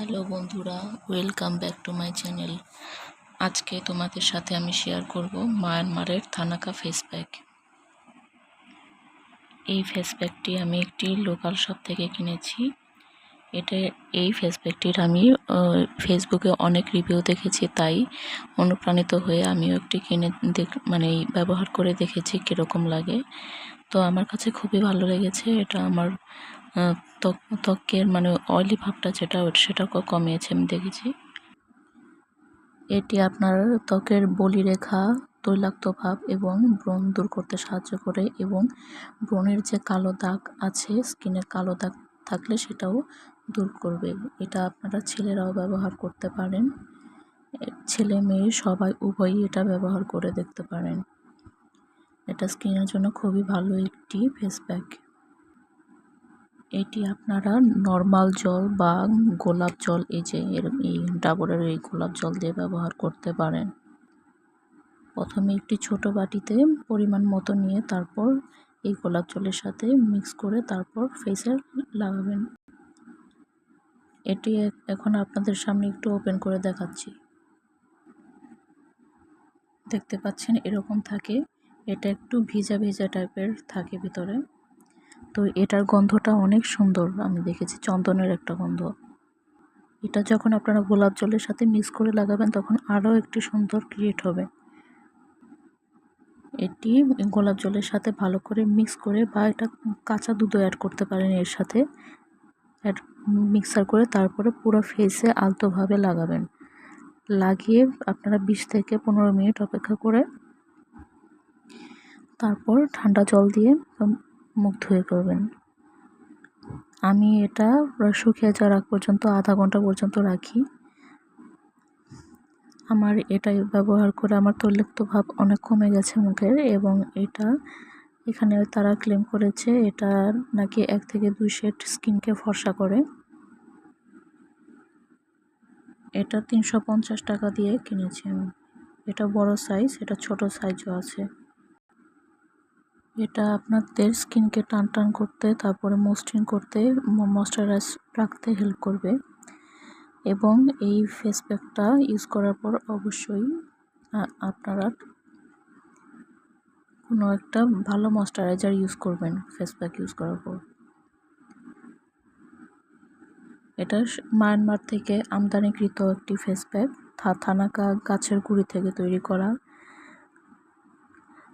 Hello বন্ধুরা, welcome back to my channel. আজকে তোমাদের সাথে আমি শেয়ার করব মায়ানমারের থানাকা ফেস প্যাক এই ফেস প্যাকটি আমি একটি লোকাল শপ থেকে কিনেছি। এটা, এই ফেস প্যাকটির আমি ফেসবুকে অনেক রিভিউ দেখেছি, তাই অনুপ্রাণিত হয়ে আমিও একটি কিনে দেখ মানে ব্যবহার করে দেখেছি কীরকম লাগে। তো আমার কাছে খুবই ভালো লেগেছে, এটা আমার ত্বক, ত্বকের মানে অয়েলি ভাবটা যেটা, সেটাকেও কমিয়েছে, আমি দেখেছি। এটি আপনার ত্বকের বলিরেখা, তৈলাক্ত ভাব এবং ব্রণ দূর করতে সাহায্য করে এবং ব্রণের যে কালো দাগ আছে স্কিনের কালো দাগ থাকলে সেটাও দূর করবে। এটা আপনারা ছেলেরাও ব্যবহার করতে পারেন। ছেলে মেয়ে সবাই উভয়ই এটা ব্যবহার করে দেখতে পারেন। এটা স্কিনের জন্য খুবই ভালো একটি ফেস প্যাক এটি আপনারা নর্মাল জল বা গোলাপ জল, এই যে এই ডাবরের এই গোলাপ জল দিয়ে ব্যবহার করতে পারেন। প্রথমে একটি ছোট বাটিতে পরিমাণ মতো নিয়ে তারপর এই গোলাপ জলের সাথে মিক্স করে তারপর ফেসে লাগাবেন। এটি এখন আপনাদের সামনে একটু ওপেন করে দেখাচ্ছি। দেখতে পাচ্ছেন এরকম থাকে। এটা একটু ভিজা ভিজা টাইপের থাকে ভিতরে। তো এটার গন্ধটা অনেক সুন্দর আমি দেখেছি, চন্দনের একটা গন্ধ। এটা যখন আপনারা গোলাপ জলের সাথে মিক্স করে লাগাবেন, তখন আরও একটি সুন্দর ক্রিয়েট হবে। এটি গোলাপ জলের সাথে ভালো করে মিক্স করে বা এটা কাঁচা দুধও অ্যাড করতে পারেন এর সাথে। অ্যাড মিক্সার করে তারপরে পুরো ফেসে আলতোভাবে লাগাবেন। লাগিয়ে আপনারা বিশ থেকে পনেরো মিনিট অপেক্ষা করে তারপর ঠান্ডা জল দিয়ে মুখ ধুয়ে করবেন আমি এটা শুকিয়ে যাওয়ার পর্যন্ত, আধা ঘণ্টা পর্যন্ত রাখি। আমার এটাই ব্যবহার করে আমার তৈলাক্ত ভাব অনেক কমে গেছে মুখের এবং এটা এখানে তারা ক্লেম করেছে, এটা নাকি এক থেকে দুই শেড স্কিনকে ফর্সা করে। এটা তিনশো পঞ্চাশ টাকা দিয়ে কিনেছি আমি। এটা বড় সাইজ এটা ছোট সাইজও আছে। এটা আপনাদের স্কিনকে টান টান করতে, তারপরে মসৃণ করতে ময়শ্চারাইজ রাখতে হেল্প করবে। এবং এই ফেস প্যাকটা ইউজ করার পর অবশ্যই আপনারা কোনো একটা ভালো ময়শ্চারাইজার ইউজ করবেন ফেস প্যাক ইউজ করার পর। এটা মায়ানমার থেকে আমদানিকৃত একটি ফেস প্যাক থানাকা গাছের গুঁড়ি থেকে তৈরি করা।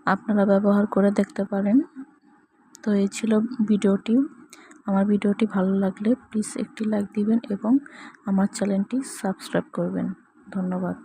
আপনারা ব্যবহার করে দেখতে পারেন। তো এই ছিল ভিডিওটি। আমার ভিডিওটি ভালো লাগলে প্লিজ একটি লাইক দিবেন এবং আমার চ্যানেলটি সাবস্ক্রাইব করবেন। ধন্যবাদ।